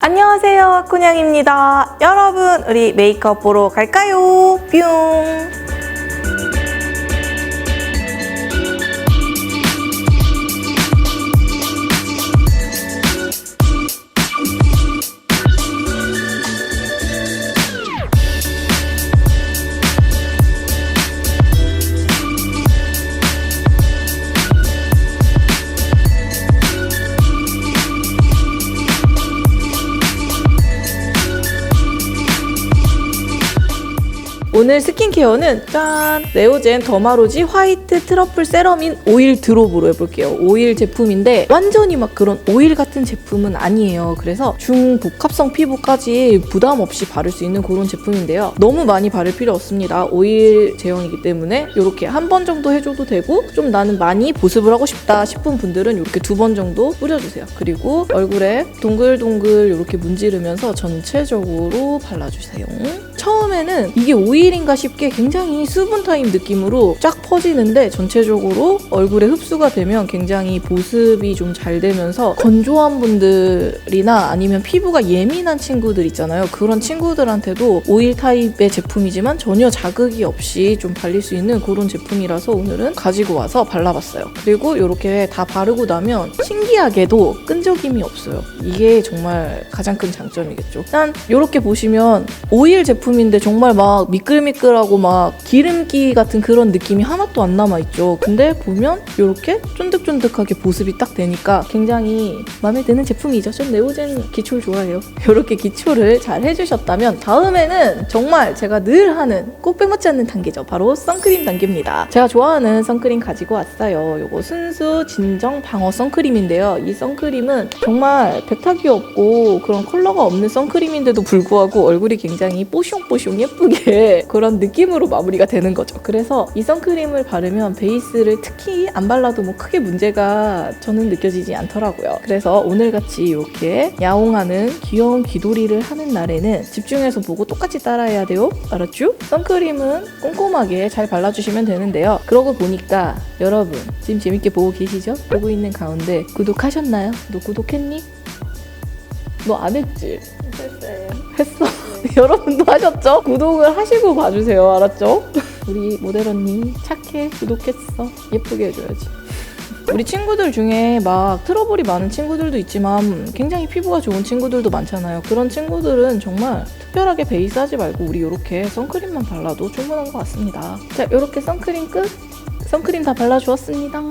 안녕하세요, 아쿠냥입니다. 여러분, 우리 메이크업 보러 갈까요? 뿅! 오늘 스킨케어는 짠! 네오젠 더마로지 화이트 트러플 세럼인 오일 드롭으로 해볼게요. 오일 제품인데 완전히 막 그런 오일 같은 제품은 아니에요. 그래서 중복합성 피부까지 부담 없이 바를 수 있는 그런 제품인데요. 너무 많이 바를 필요 없습니다. 오일 제형이기 때문에 이렇게 한 번 정도 해줘도 되고 좀 나는 많이 보습을 하고 싶다 싶은 분들은 이렇게 두 번 정도 뿌려주세요. 그리고 얼굴에 동글동글 이렇게 문지르면서 전체적으로 발라주세요. 처음에는 이게 오일인가 싶게 굉장히 수분 타입 느낌으로 쫙 퍼지는데 전체적으로 얼굴에 흡수가 되면 굉장히 보습이 좀 잘 되면서 건조한 분들이나 아니면 피부가 예민한 친구들 있잖아요. 그런 친구들한테도 오일 타입의 제품이지만 전혀 자극이 없이 좀 발릴 수 있는 그런 제품이라서 오늘은 가지고 와서 발라봤어요. 그리고 이렇게 다 바르고 나면 신기하게도 끈적임이 없어요. 이게 정말 가장 큰 장점이겠죠. 일단 이렇게 보시면 오일 제품 인데 정말 막 미끌미끌하고 막 기름기 같은 그런 느낌이 하나도 안 남아있죠. 근데 보면 이렇게 쫀득쫀득하게 보습이 딱 되니까 굉장히 마음에 드는 제품이죠. 전 네오젠 기초를 좋아해요. 이렇게 기초를 잘 해주셨다면 다음에는 정말 제가 늘 하는 꼭 빼먹지 않는 단계죠. 바로 선크림 단계입니다. 제가 좋아하는 선크림 가지고 왔어요. 이거 순수 진정 방어 선크림인데요. 이 선크림은 정말 백탁이 없고 그런 컬러가 없는 선크림인데도 불구하고 얼굴이 굉장히 뽀숑 뽀숑 예쁘게 그런 느낌으로 마무리가 되는 거죠. 그래서 이 선크림을 바르면 베이스를 특히 안 발라도 뭐 크게 문제가 저는 느껴지지 않더라고요. 그래서 오늘같이 이렇게 야옹하는 귀여운 귀돌이를 하는 날에는 집중해서 보고 똑같이 따라해야 돼요. 알았죠? 선크림은 꼼꼼하게 잘 발라주시면 되는데요. 그러고 보니까 여러분 지금 재밌게 보고 계시죠? 보고 있는 가운데 구독하셨나요? 너 구독했니? 너 안 했지? 했어요. 했어. 여러분도 하셨죠? 구독을 하시고 봐주세요. 알았죠? 우리 모델 언니 착해. 구독했어. 예쁘게 해줘야지. 우리 친구들 중에 막 트러블이 많은 친구들도 있지만 굉장히 피부가 좋은 친구들도 많잖아요. 그런 친구들은 정말 특별하게 베이스 하지 말고 우리 이렇게 선크림만 발라도 충분한 것 같습니다. 자, 이렇게 선크림 끝. 선크림 다 발라주었습니다.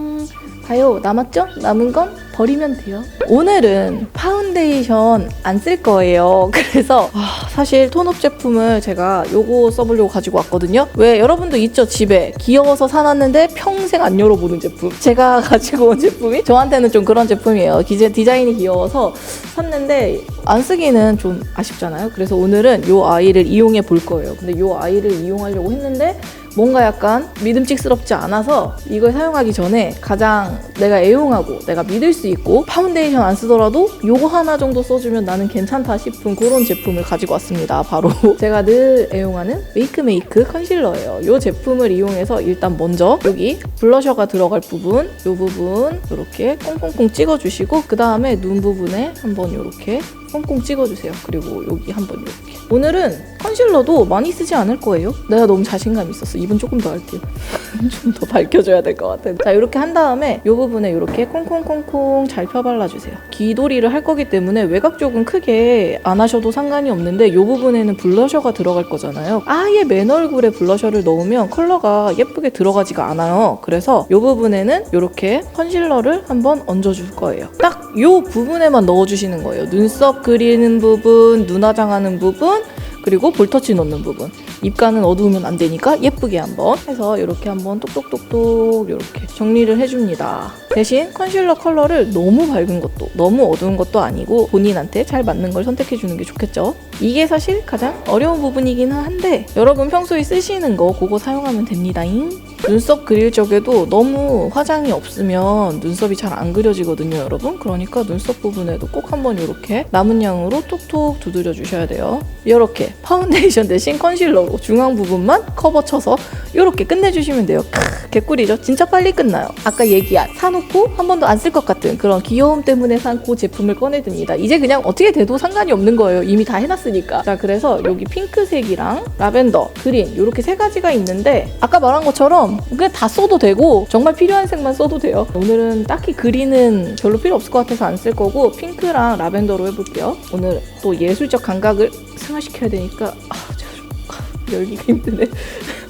봐요. 남았죠? 남은 건 버리면 돼요. 오늘은 파운데이션 안 쓸 거예요. 그래서 아, 사실 톤업 제품을 제가 요거 써보려고 가지고 왔거든요. 왜 여러분도 있죠? 집에 귀여워서 사놨는데 평생 안 열어보는 제품. 제가 가지고 온 제품이 저한테는 좀 그런 제품이에요. 기제 디자인이 귀여워서 샀는데 안 쓰기는 좀 아쉽잖아요. 그래서 오늘은 요 아이를 이용해 볼 거예요. 근데 요 아이를 이용하려고 했는데 뭔가 약간 믿음직스럽지 않아서 이걸 사용하기 전에 가장 내가 애용하고 내가 믿을 수 있고 파운데이션 안 쓰더라도 요거 하나 정도 써주면 나는 괜찮다 싶은 그런 제품을 가지고 왔습니다. 바로 제가 늘 애용하는 메이크메이크 컨실러예요. 이 제품을 이용해서 일단 먼저 여기 블러셔가 들어갈 부분 이 부분 이렇게 꽁꽁꽁 찍어주시고 그 다음에 눈 부분에 한번 이렇게 꽁꽁 찍어주세요. 그리고 여기 한번 이렇게. 오늘은 컨실러도 많이 쓰지 않을 거예요. 내가 너무 자신감 있었어. 입은 조금 더 할게요. 좀 더 밝혀줘야 될 것 같아. 자, 이렇게 한 다음에 이 부분에 이렇게 콩콩콩콩 잘 펴발라주세요. 귀돌이를 할 거기 때문에 외곽 쪽은 크게 안 하셔도 상관이 없는데 이 부분에는 블러셔가 들어갈 거잖아요. 아예 맨 얼굴에 블러셔를 넣으면 컬러가 예쁘게 들어가지가 않아요. 그래서 이 부분에는 이렇게 컨실러를 한번 얹어줄 거예요. 딱 이 부분에만 넣어주시는 거예요. 눈썹 그리는 부분, 눈 화장하는 부분, 그리고 볼터치 넣는 부분. 입가는 어두우면 안 되니까 예쁘게 한번 해서 이렇게 한번 똑똑똑똑 이렇게 정리를 해줍니다. 대신 컨실러 컬러를 너무 밝은 것도 너무 어두운 것도 아니고 본인한테 잘 맞는 걸 선택해주는 게 좋겠죠. 이게 사실 가장 어려운 부분이긴 한데 여러분 평소에 쓰시는 거 그거 사용하면 됩니다잉. 눈썹 그릴 적에도 너무 화장이 없으면 눈썹이 잘 안 그려지거든요, 여러분. 그러니까 눈썹 부분에도 꼭 한번 이렇게 남은 양으로 톡톡 두드려 주셔야 돼요. 이렇게 파운데이션 대신 컨실러로 중앙 부분만 커버 쳐서 이렇게 끝내주시면 돼요. 크, 개꿀이죠? 진짜 빨리 끝나요. 아까 얘기한 사놓고 한 번도 안 쓸 것 같은 그런 귀여움 때문에 산 그 제품을 꺼내듭니다. 이제 그냥 어떻게 돼도 상관이 없는 거예요. 이미 다 해놨으니까. 자, 그래서 여기 핑크색이랑 라벤더, 그린 이렇게 세 가지가 있는데 아까 말한 것처럼 그냥 다 써도 되고 정말 필요한 색만 써도 돼요. 오늘은 딱히 그린은 별로 필요 없을 것 같아서 안 쓸 거고 핑크랑 라벤더로 해볼게요. 오늘 또 예술적 감각을 승화시켜야 되니까 아, 저, 열기가 힘드네.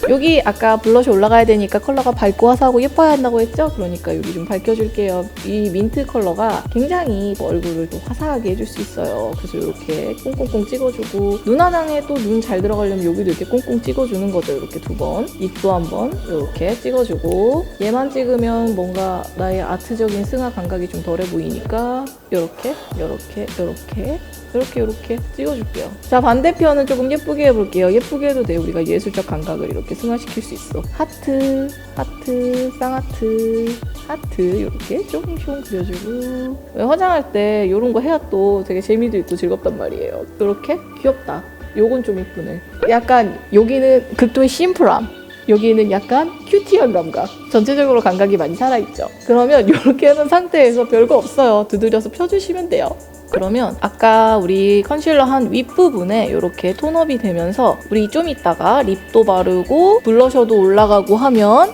여기 아까 블러셔 올라가야 되니까 컬러가 밝고 화사하고 예뻐야 한다고 했죠? 그러니까 여기 좀 밝혀줄게요. 이 민트 컬러가 굉장히 얼굴을 또 화사하게 해줄 수 있어요. 그래서 이렇게 꽁꽁꽁 찍어주고 눈 화장에 또 눈 잘 들어가려면 여기도 이렇게 꽁꽁 찍어주는 거죠. 이렇게 두 번. 입도 한 번 이렇게 찍어주고 얘만 찍으면 뭔가 나의 아트적인 승화 감각이 좀 덜해 보이니까 이렇게 이렇게 이렇게 이렇게 이렇게 찍어줄게요. 자 반대편은 조금 예쁘게 해볼게요. 예쁘게 해도 돼요. 우리가 예술적 감각을 이렇게 승화시킬 수 있어. 하트, 하트, 쌍하트, 하트 이렇게 조금씩 그려주고 왜 화장할 때 이런 거 해야 또 되게 재미도 있고 즐겁단 말이에요. 이렇게 귀엽다. 요건 좀 이쁘네. 약간 여기는 극도의 심플함. 여기는 약간 큐티 한 감각. 전체적으로 감각이 많이 살아있죠. 그러면 이렇게 하는 상태에서 별거 없어요. 두드려서 펴주시면 돼요. 그러면 아까 우리 컨실러 한 윗부분에 이렇게 톤업이 되면서 우리 좀 이따가 립도 바르고 블러셔도 올라가고 하면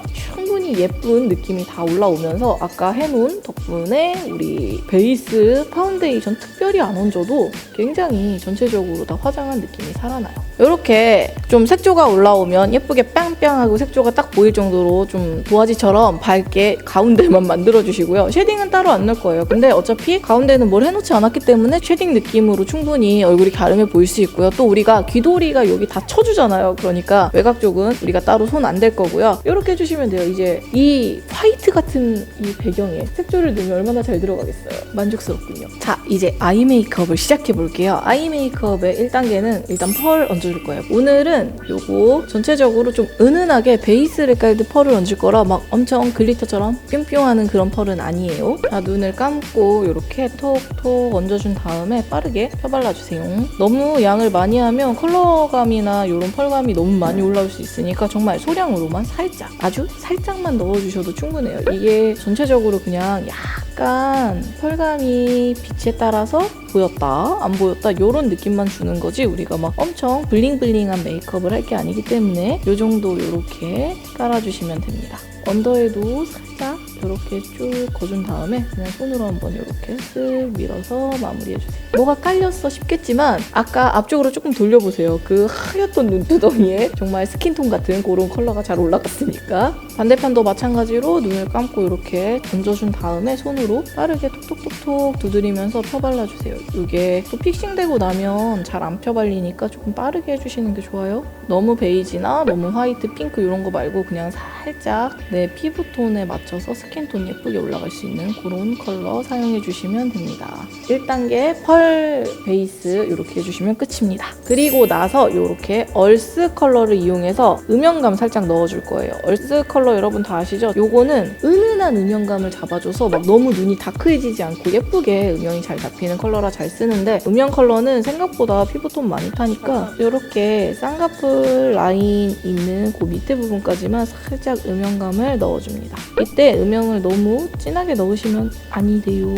충분히 예쁜 느낌이 다 올라오면서 아까 해놓은 덕분에 우리 베이스 파운데이션 특별히 안 얹어도 굉장히 전체적으로 다 화장한 느낌이 살아나요. 이렇게 좀 색조가 올라오면 예쁘게 빵빵하고 색조가 딱 보일 정도로 좀 도화지처럼 밝게 가운데만 만들어주시고요. 쉐딩은 따로 안 넣을 거예요. 근데 어차피 가운데는 뭘 해놓지 않았기 때문에 쉐딩 느낌으로 충분히 얼굴이 갸름해 보일 수 있고요. 또 우리가 귀도리가 여기 다 쳐주잖아요. 그러니까 외곽 쪽은 우리가 따로 손 안 댈 거고요. 이렇게 해주시면 돼요. 이제 이 화이트 같은 이 배경에 색조를 넣으면 얼마나 잘 들어가겠어요. 만족스럽군요. 자, 이제 아이 메이크업을 시작해 볼게요. 아이 메이크업의 1단계는 일단 펄 얹어줄 거예요. 오늘은 요거 전체적으로 좀 은은하게 베이스를 깔때 펄을 얹을 거라 막 엄청 글리터처럼 뿅뿅하는 그런 펄은 아니에요. 자, 눈을 감고 이렇게 톡톡 얹어준 다음에 빠르게 펴발라주세요. 너무 양을 많이 하면 컬러감이나 이런 펄감이 너무 많이 올라올 수 있으니까 정말 소량으로만 살짝, 아주 살짝만 넣어주셔도 충분해요. 이게 전체적으로 그냥 약간 펄감이 빛에 따라서 보였다, 안 보였다 이런 느낌만 주는 거지 우리가 막 엄청 블링블링한 메이크업을 할 게 아니기 때문에 이 정도 이렇게 깔아주시면 됩니다. 언더에도 살짝 이렇게 쭉 거준 다음에 그냥 손으로 한번 이렇게 쓱 밀어서 마무리해주세요. 뭐가 깔렸어 싶겠지만 아까 앞쪽으로 조금 돌려보세요. 그 하얗던 눈두덩이에 정말 스킨톤 같은 그런 컬러가 잘 올라갔으니까 반대편도 마찬가지로 눈을 감고 이렇게 얹어준 다음에 손으로 빠르게 톡톡톡톡 두드리면서 펴발라주세요. 이게 또 픽싱되고 나면 잘 안 펴발리니까 조금 빠르게 해주시는 게 좋아요. 너무 베이지나 너무 화이트, 핑크 이런 거 말고 그냥 살짝 내 피부톤에 맞춰서 스킨 톤 예쁘게 올라갈 수 있는 그런 컬러 사용해 주시면 됩니다. 1단계 펄 베이스 이렇게 해주시면 끝입니다. 그리고 나서 이렇게 얼스 컬러를 이용해서 음영감 살짝 넣어줄 거예요. 얼스 컬러 여러분 다 아시죠? 요거는 은은한 음영감을 잡아줘서 막 너무 눈이 다크해지지 않고 예쁘게 음영이 잘 잡히는 컬러라 잘 쓰는데 음영 컬러는 생각보다 피부톤 많이 타니까 이렇게 쌍꺼풀 라인 있는 그 밑에 부분까지만 살짝 음영감을 넣어줍니다. 이때 음 영을 너무 진하게 넣으시면 아니 돼요.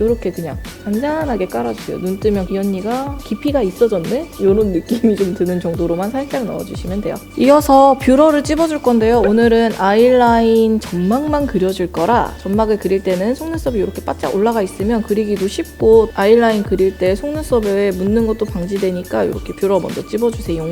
이렇게 그냥 잔잔하게 깔아주세요. 눈 뜨면 이 언니가 깊이가 있어졌네? 이런 느낌이 좀 드는 정도로만 살짝 넣어주시면 돼요. 이어서 뷰러를 찝어줄 건데요. 오늘은 아이라인 점막만 그려줄 거라 점막을 그릴 때는 속눈썹이 이렇게 바짝 올라가 있으면 그리기도 쉽고 아이라인 그릴 때 속눈썹에 묻는 것도 방지되니까 이렇게 뷰러 먼저 찝어주세요.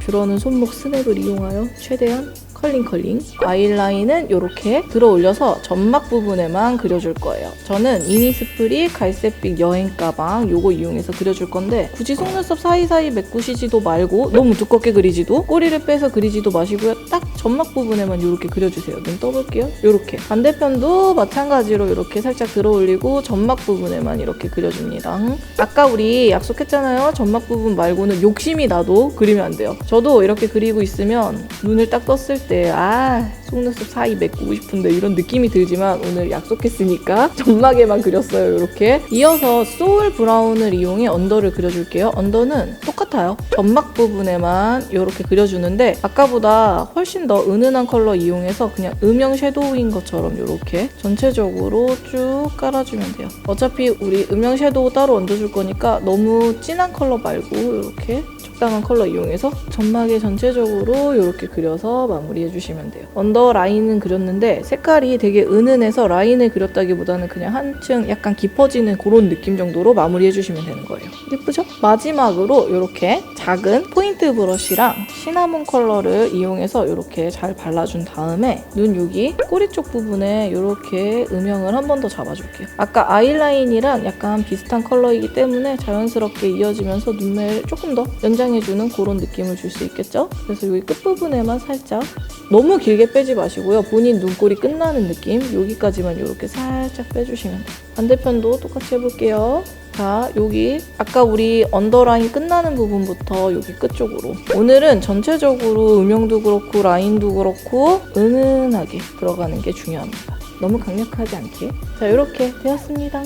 뷰러는 손목 스냅을 이용하여 최대한 컬링 컬링 아이라인은 이렇게 들어 올려서 점막 부분에만 그려줄 거예요 저는 이니스프리 갈색빛 여행 가방 요거 이용해서 그려줄 건데 굳이 속눈썹 사이사이 메꾸시지도 말고 너무 두껍게 그리지도 꼬리를 빼서 그리지도 마시고요 딱 점막 부분에만 이렇게 그려주세요. 눈 떠볼게요. 이렇게 반대편도 마찬가지로 이렇게 살짝 들어 올리고 점막 부분에만 이렇게 그려줍니다. 아까 우리 약속했잖아요. 점막 부분 말고는 욕심이 나도 그리면 안 돼요. 저도 이렇게 그리고 있으면 눈을 딱 떴을 때 아 속눈썹 사이 메꾸고 싶은데 이런 느낌이 들지만 오늘 약속했으니까 점막에만 그렸어요. 이렇게 이어서 소울 브라운을 이용해 언더를 그려줄게요. 언더는 똑같아요. 점막 부분에만 이렇게 그려주는데 아까보다 훨씬 더 은은한 컬러 이용해서 그냥 음영 섀도우인 것처럼 이렇게 전체적으로 쭉 깔아주면 돼요. 어차피 우리 음영 섀도우 따로 얹어줄 거니까 너무 진한 컬러 말고 이렇게 적당한 컬러 이용해서 점막에 전체적으로 이렇게 그려서 마무리 해 주시면 돼요. 언더 라인은 그렸는데 색깔이 되게 은은해서 라인을 그렸다기보다는 그냥 한층 약간 깊어지는 그런 느낌 정도로 마무리해 주시면 되는 거예요. 예쁘죠? 마지막으로 이렇게 작은 포인트 브러쉬랑 시나몬 컬러를 이용해서 이렇게 잘 발라준 다음에 눈 여기 꼬리 쪽 부분에 이렇게 음영을 한 번 더 잡아줄게요. 아까 아이라인이랑 약간 비슷한 컬러이기 때문에 자연스럽게 이어지면서 눈매를 조금 더 연장해주는 그런 느낌을 줄 수 있겠죠? 그래서 여기 끝부분에만 살짝 너무 길게 빼지 마시고요. 본인 눈꼬리 끝나는 느낌 여기까지만 이렇게 살짝 빼주시면 돼요. 반대편도 똑같이 해볼게요. 자, 여기 아까 우리 언더라인 끝나는 부분부터 여기 끝쪽으로 오늘은 전체적으로 음영도 그렇고 라인도 그렇고 은은하게 들어가는 게 중요합니다. 너무 강력하지 않게. 자 이렇게 되었습니다.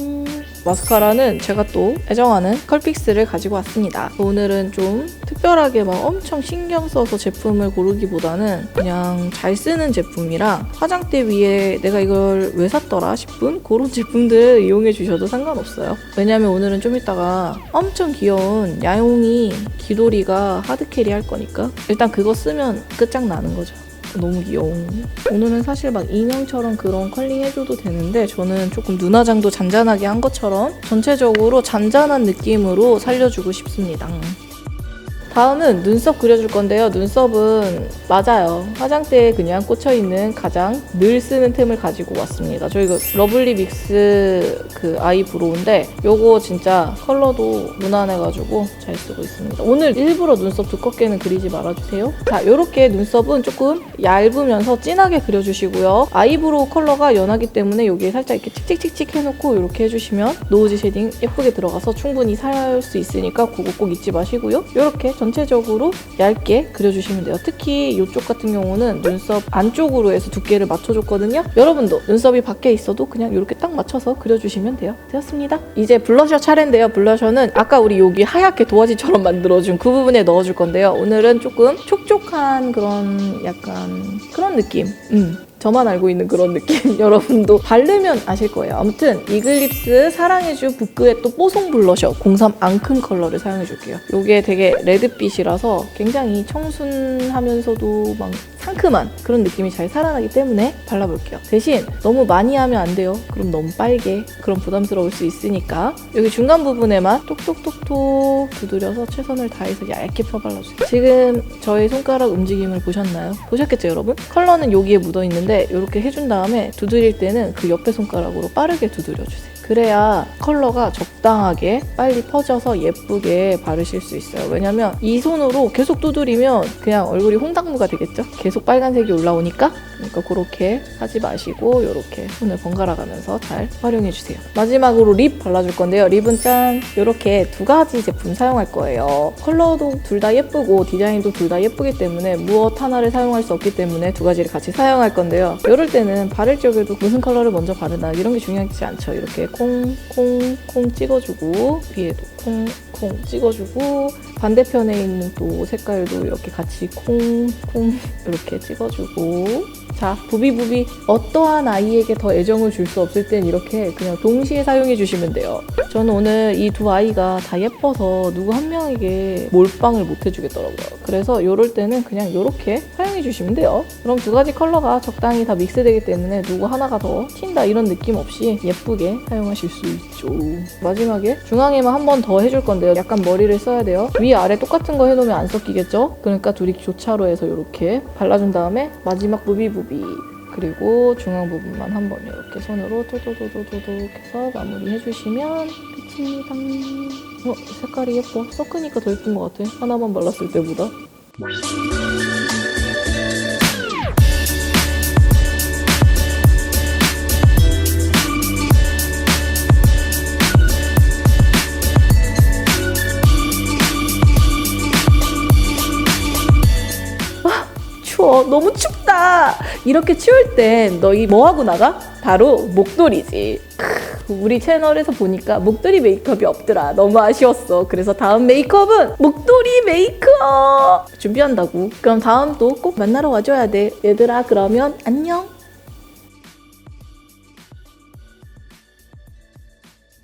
마스카라는 제가 또 애정하는 컬픽스를 가지고 왔습니다. 오늘은 좀 특별하게 막 엄청 신경 써서 제품을 고르기보다는 그냥 잘 쓰는 제품이랑 화장대 위에 내가 이걸 왜 샀더라 싶은 그런 제품들 이용해 주셔도 상관없어요. 왜냐면 오늘은 좀 이따가 엄청 귀여운 야옹이 귀돌이가 하드캐리 할 거니까. 일단 그거 쓰면 끝장나는 거죠 너무 귀여워. 오늘은 사실 막 인형처럼 그런 컬링 해줘도 되는데 저는 조금 눈화장도 잔잔하게 한 것처럼 전체적으로 잔잔한 느낌으로 살려주고 싶습니다. 다음은 눈썹 그려줄 건데요. 눈썹은 맞아요. 화장대에 그냥 꽂혀있는 가장 늘 쓰는 템을 가지고 왔습니다. 저희가 러블리 믹스 그 아이 브로우인데 요거 진짜 컬러도 무난해가지고 잘 쓰고 있습니다. 오늘 일부러 눈썹 두껍게는 그리지 말아주세요. 자, 요렇게 눈썹은 조금 얇으면서 진하게 그려주시고요. 아이브로우 컬러가 연하기 때문에 여기에 살짝 이렇게 칙칙칙칙 해놓고 이렇게 해주시면 노우지 쉐딩 예쁘게 들어가서 충분히 살 수 있으니까 그거 꼭 잊지 마시고요. 이렇게 전체적으로 얇게 그려주시면 돼요. 특히 이쪽 같은 경우는 눈썹 안쪽으로 해서 두께를 맞춰줬거든요. 여러분도 눈썹이 밖에 있어도 그냥 이렇게 딱 맞춰서 그려주시면 돼요. 되었습니다. 이제 블러셔 차례인데요. 블러셔는 아까 우리 여기 하얗게 도화지처럼 만들어준 그 부분에 넣어줄 건데요. 오늘은 조금 촉촉한 그런 약간 그런 느낌. 음. 저만 알고 있는 그런 느낌. 여러분도 바르면 아실 거예요. 아무튼 이글립스 사랑해주 붓그의 또 뽀송 블러셔 03 앙큼 컬러를 사용해 줄게요. 이게 되게 레드빛이라서 굉장히 청순하면서도 막 상큼한 그런 느낌이 잘 살아나기 때문에 발라볼게요. 대신 너무 많이 하면 안 돼요. 그럼 너무 빨개. 그럼 부담스러울 수 있으니까. 여기 중간 부분에만 톡톡톡톡 두드려서 최선을 다해서 얇게 펴발라주세요. 지금 저의 손가락 움직임을 보셨나요? 보셨겠죠 여러분? 컬러는 여기에 묻어있는데 이렇게 해준 다음에 두드릴 때는 그 옆에 손가락으로 빠르게 두드려 주세요 그래야 컬러가 적당하게 빨리 퍼져서 예쁘게 바르실 수 있어요. 왜냐면 이 손으로 계속 두드리면 그냥 얼굴이 홍당무가 되겠죠? 계속 빨간색이 올라오니까 그러니까 그렇게 하지 마시고 이렇게 손을 번갈아 가면서 잘 활용해 주세요. 마지막으로 립 발라줄 건데요. 립은 짠 이렇게 두 가지 제품 사용할 거예요. 컬러도 둘 다 예쁘고 디자인도 둘 다 예쁘기 때문에 무엇 하나를 사용할 수 없기 때문에 두 가지를 같이 사용할 건데요. 이럴 때는 바를 적에도 무슨 컬러를 먼저 바르나 이런 게 중요하지 않죠. 이렇게 콩콩콩 찍어주고 위에도 콩콩 찍어주고 반대편에 있는 또 색깔도 이렇게 같이 콩콩 이렇게 찍어주고. 자 부비부비. 어떠한 아이에게 더 애정을 줄 수 없을 땐 이렇게 그냥 동시에 사용해 주시면 돼요. 저는 오늘 이 두 아이가 다 예뻐서 누구 한 명에게 몰빵을 못 해주겠더라고요. 그래서 이럴 때는 그냥 이렇게 사용해 주시면 돼요. 그럼 두 가지 컬러가 적당히 다 믹스되기 때문에 누구 하나가 더 튄다 이런 느낌 없이 예쁘게 사용하실 수 있 죠 마지막에 중앙에만 한 번 더 해줄 건데요 약간 머리를 써야 돼요 위 아래 똑같은 거 해놓으면 안 섞이겠죠 그러니까 둘이 교차로 해서 이렇게 발라준 다음에 마지막 부비부비 그리고 중앙 부분만 한번 이렇게 손으로 도도도도도도 해서 마무리 해주시면 끝입니다. 어, 색깔이 예뻐. 섞으니까 더 예쁜 것 같아. 하나만 발랐을 때보다. 너무 춥다. 이렇게 추울 땐 너희 뭐 하고 나가? 바로 목도리지. 크, 우리 채널에서 보니까 목도리 메이크업이 없더라. 너무 아쉬웠어. 그래서 다음 메이크업은 목도리 메이크업! 준비한다고. 그럼 다음 또 꼭 만나러 와줘야 돼. 얘들아 그러면 안녕